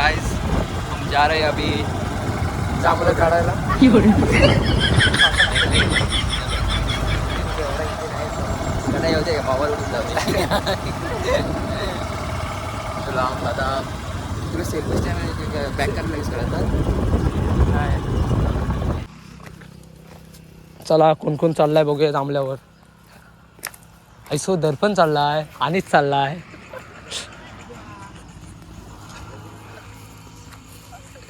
Guys हम जा रहे हैं अभी जांभळं काढायला. नाही होते का मोबाईल उडून जाऊ तुला आता तुला सेल्फी स्टँड बॅक करायला यूज करतात चला कोण कोण चाललाय बघूया जांभल्यावर ऐसो दर्पण चाललाय अनित चाललाय.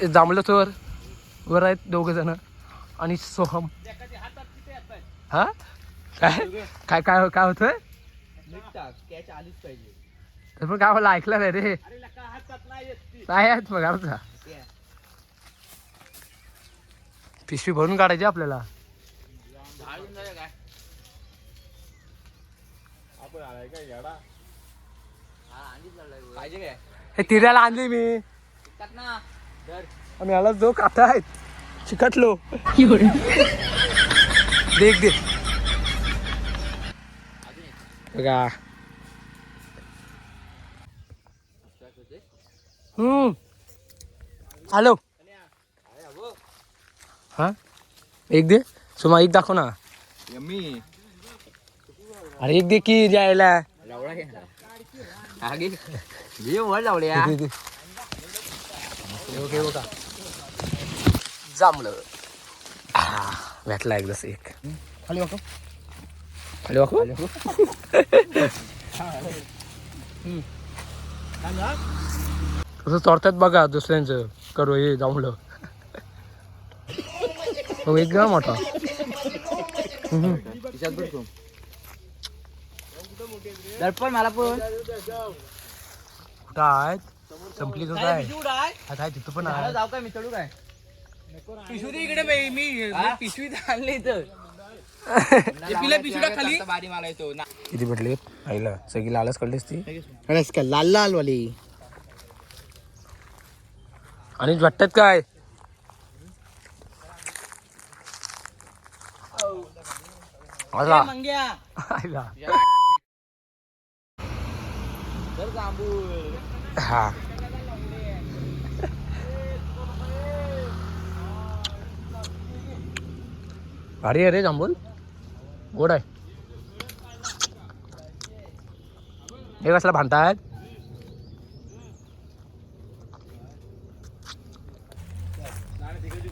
जांभलं तर वर आहेत दोघं जण आणि सोहम. हा? काय? काय काय काय होतंय? तर पण काय मला ऐकलं नाही रे. नाही आहेत मग अर्धा पिशवी भरून काढायची आपल्याला. हे तिऱ्याला आणली मी. आणि याला जो काथा आहेत चिकटलो. देख दे बघा. हम्म. हॅलो. हा? एक दे. सुमा एक दाखव ना. यम्मी. अरे एक दे की जायला लावडा ओके बघा. जमलं हा, भेटला एकदाच एक. खाली वाकव. खाली वाकू चोरतात बघा दुसऱ्यांचं. करू हे जमलं मग एकदम मोठा मला पण. कुठं आहेत संपली का काय आता आहे तिथं पण आहे. जाऊ काय मी चढू काय? पिशवी इकडे मी- मी? पिशवी आणली इथं. पिला पिशवीला खाली? बारी मला येतो ना. किती भेटले आईला सगळी लालच कळलीस ती. का लाल लाल वाली आणि वाटतात काय? आईला तर जांभूळ. हा. भारी आहे रे जांभूल गोड आहे. हे कसला भांडतायत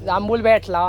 जांभूल भेटला.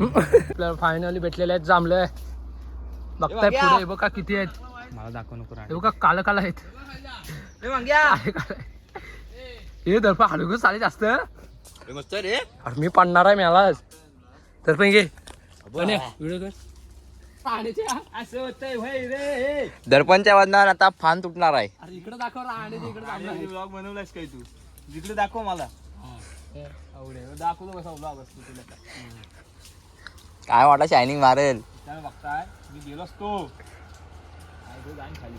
आपल्याला फायनली भेटलेले आहेत जांभले बघताय पुढे बघा किती आहेत. मला दाखव नको हे बघा काल काल आहेत. हे दर्पा हलगू चाले जास्त. अरे मस्त रे मी पडणार आहे मलाच तर पण घे. व्हिडिओ कर. असं होतंय भाई रे दर्पणच्या वादनावर आता फान तुटणार आहे. अरे इकडे दाखव इकडे ब्लॉग बनवलायस काय तू? जिकडे दाखव मला. आवडे दाखवतो कसा ब्लॉग असतो तुला काय वाटलं शायनिंग मारेल. त्याला बघताय? मी गेलो असतो. खाली.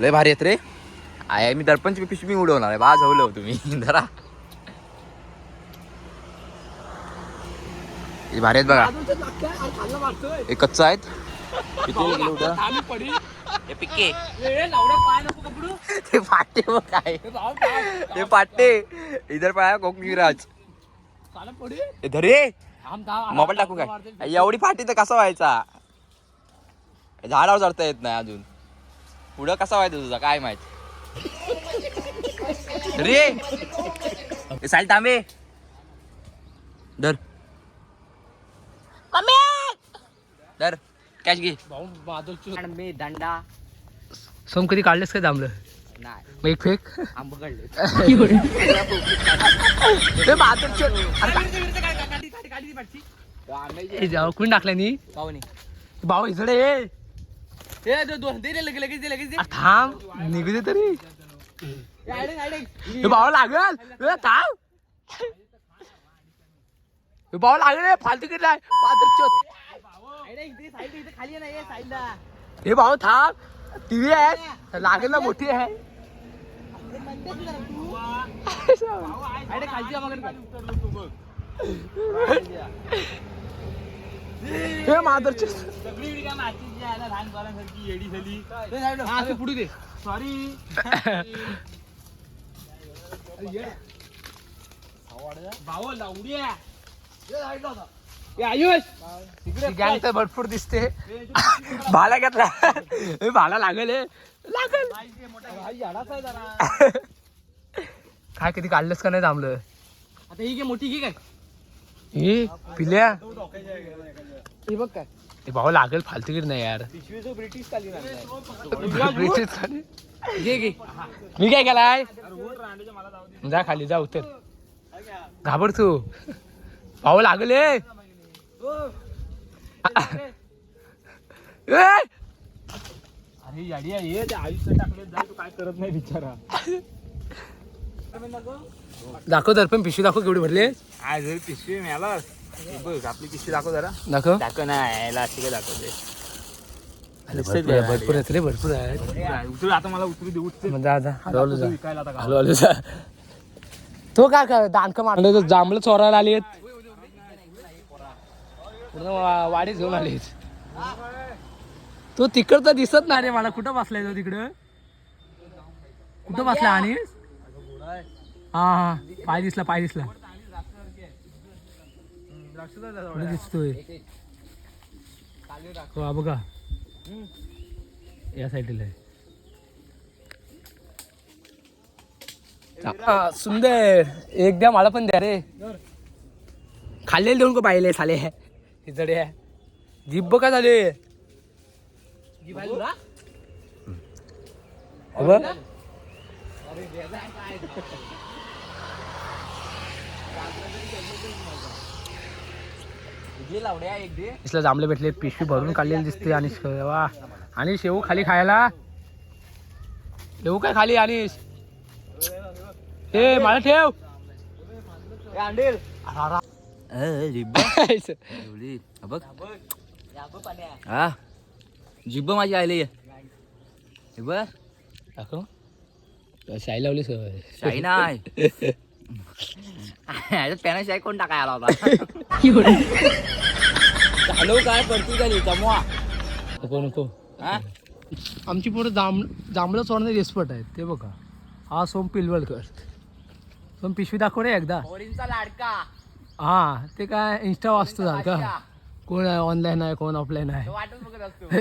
लय भारी आहेत रे. आय मी दर्पणची पिशवी उडवणार आहे. बा झवलं तुम्ही. जरा हे भारी आहेत बघा. हे कच्चं आहेत. किती किलो उद्या हे पिके. पाय नको पकडू ते पाटे बघ काय. ते पाटे. इधर पाया कोकणीराज हे धरे मोबाईल टाकू काय? एवढी फाटी तर कसा व्हायचा? झाडावर चढता येत नाही अजून. पुढं कसा व्हायचा तुझा काय माहीत रे हे साईल तांबे धर धर कॅश घे मी दंडा सोम कधी काढलेस काय जांभलं नाही मग एक फेक आंब काढले हे हे कोणी टाकलं नी पाहुणे भाऊ इकडे ये ए दो- दोन दे रे, लगेच लगेच दे लगेच दे. अरे थांब निघू दे तरी. हे भावा लागल. ए, थांब. हे भावा लागल हे, फालतू किती आहे. खाली हे भाऊ थांब. टीव्ही आहे. लागेल ना मोठी आहे. खालची हे माधरचे सगळी काय मातीची आहे ना लहान पोरांसारखी येडी झाली पुढे दे सॉरी गँग तर भरपूर दिसते. भाला घेतला. हे भाला लागेल हे लागेल. काय कधी काढलंस का नाही थांबलं? आता ही काय मोठी घे काय? हे पिल्या. ही बघ काय. ते भाऊ लागेल फालतू किती नाही यार. पिशवी जो ब्रिटिश कालीन ब्रिटिश खाली. घे घे. मी काय केलाय? मला जाऊ दे. जा खाली जा उतर. घाबर तू. भाऊ लागेल हे. ए! अरे याडी आहे हे, ते आयुष्य टाकले जा तू काय करत नाही बिचारा. दाखव दर्पण पिशवी दाखव केवढी भरली आज पिशवी मिळाला बघ आपली पिशवी दाखव जरा. दाखव. दाखव ना याला अशी काय दाखवते अरे भरपूर आहे, भरपूर आहेत रे भरपूर आहेत. उतरू आता मला उतरू दे उठते मग जा जा हळूहळू जा. विकायला आता हळूहळू जा. तो काय काय दानक मारलं जांभळं चोरायला आली पूर्ण वा- घेऊन आली तो तिकडचं दिसत नाही रे मला. कुठं बसलाय तो तिकडं? कुठं बसला आणि? हा हा. पाय दिसला पाय दिसला. कुठं दिसतोय. हो हा बघा. या साईडला आहे. हा, सुंदर. एक द्या मला पण द्या रे. खाल्लेले देऊन का पाहिले साले. हिजडे जिब्ब का झाले. अबे, इसला जांभळे भेटले पिशवी भरून काढलेली दिसते आणि वा. आणि शेऊ खाली खायला? शेऊ काय खाली आणि ए मला ठेव बघ. हा. जिब्ब माझी आली हे बघ. दाखव. शाई लावली सवय शाई नाही. त्यानं शाई कोण टाकाय आला होता. हॅलो काय पडती झाली जमवा. नको नको. हा? आमची पोरं जांभ जांभळं चोरणारे एक्सपर्ट आहेत ते बघा. हा सोम पिलवलकर सोम पिशवी दाखव रे एकदा. पोरींचा लाडका. हा ते काय इंस्टा वाचतो झालं का? कोण आहे ऑनलाईन आहे कोण ऑफलाईन आहे? वाटच बघत असतो.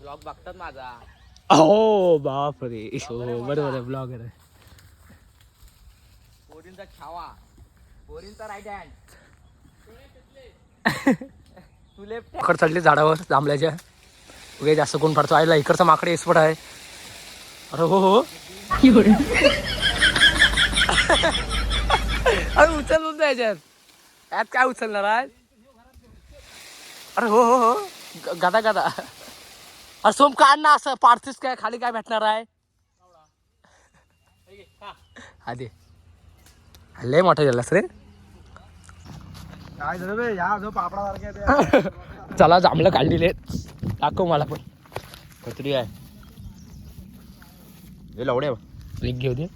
ब्लॉग बघतात माझा. हो बाप रे हो बरोबर आहे ब्लॉगर आहे. पोरींचा छावा. पोरींचा राईट हँड तू लेफ्ट माकड चढले झाडावर जांभळ्याच्या. वगैरे जास्त कोण पडतो? आईला इकडचा माकडे एक्सपर्ट आहे. अरे हो हो. अरे उचल बोलतो याच्यात. यात काय उचलणार आहे अरे हो हो हो. गदा गदा. अरे सोम काढ ना असं पाडतीस काय खाली काय भेटणार आहे? आधी. लय मोठा झालास रे. काय झालं बे? या जो पापडा सारखे चला जांभळं काढलेले दाखव मला पण. कत्री आहे. हे लवडे एक घेऊ दे.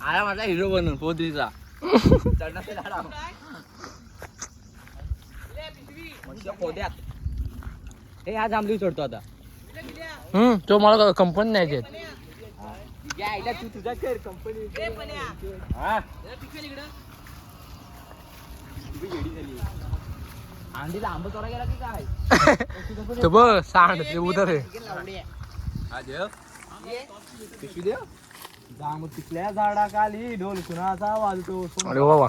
आला माझा हिरो बनून पोत्रीचा चढण्याचं झाड पोद्यात हे हा जांभळी चढतो आता. हम्म तो मला कंपनी नाही देत. तू तुझा कर कंपनी. अंडीला आंब चोरा गेला की काय? तो बघ सांड ते उदर आहे. पिशवी जांब तिथल्या झाडाखाली ढोल कुणाचा वाजतो. अरे वा.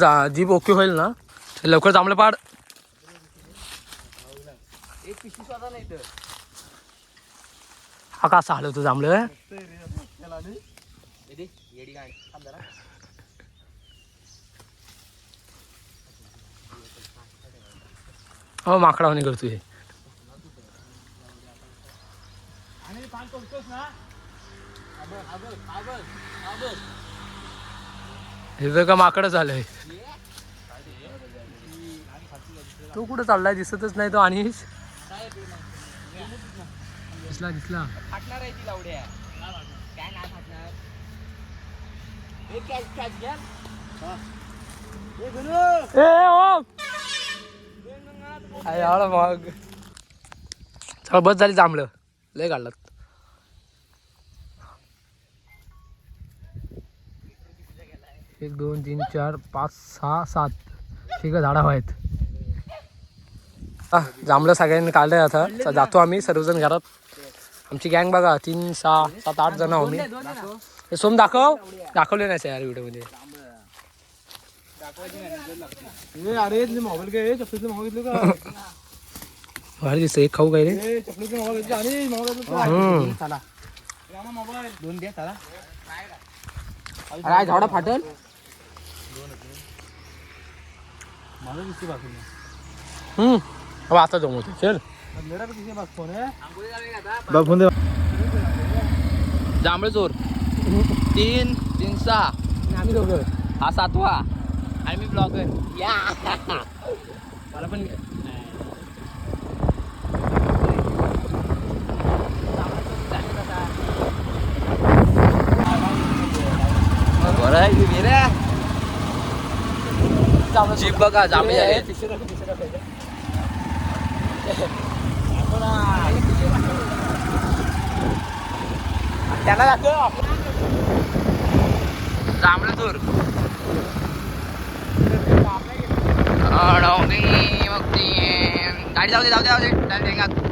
जा जीप ओके होईल ना? लवकर जांभळे पाड. हा का हल होतं जांभळं? हो माकडा होणे करतो हे हे तर का माकडं झालंय. तो कुठं चाललाय? दिसतच नाही तो अनिश. दिसला दिसला. मग. चल बस झाली जांभळं. लय काढलात एक दोन तीन चार पाच सहा सात. ठीक आहे झाडा आहेत जांभळं सगळ्यांनी काढलंय आता. जातो आम्ही सर्वजण घरात. आमची गँग बघा तीन सहा सात आठ जण आहो मी. हे सोम दाखव. दाखवले नाही यार व्हिडिओमध्ये ए अरे तुझे मोबाईल घे चपलीचे मोबाईल घेतले का? भारी दिसतं एक खाऊ काय रे? ए चपलीचे मोबाईल घेतले आणि मोबाईल घेतले. हम्म. चला. रामा मोबाईल दोन द्या चला. झाडा फाटल? माझा दिसते बाकी हम्म. अब आता जमवतो चल. मेरा भी किसी पास फोन है बघ फोन दे. जांभळ चोर. तीन तीन सहा. आम्ही दोघं हा सातवा. आणि मी ब्लॉगर. या. मला पण बरं आहे की रे. जीप बघा जांभळी आहे? त्याला दाखव. जांभळ अडवणी मग ती गाडी जाऊ दे जाऊ दे जाऊ दे.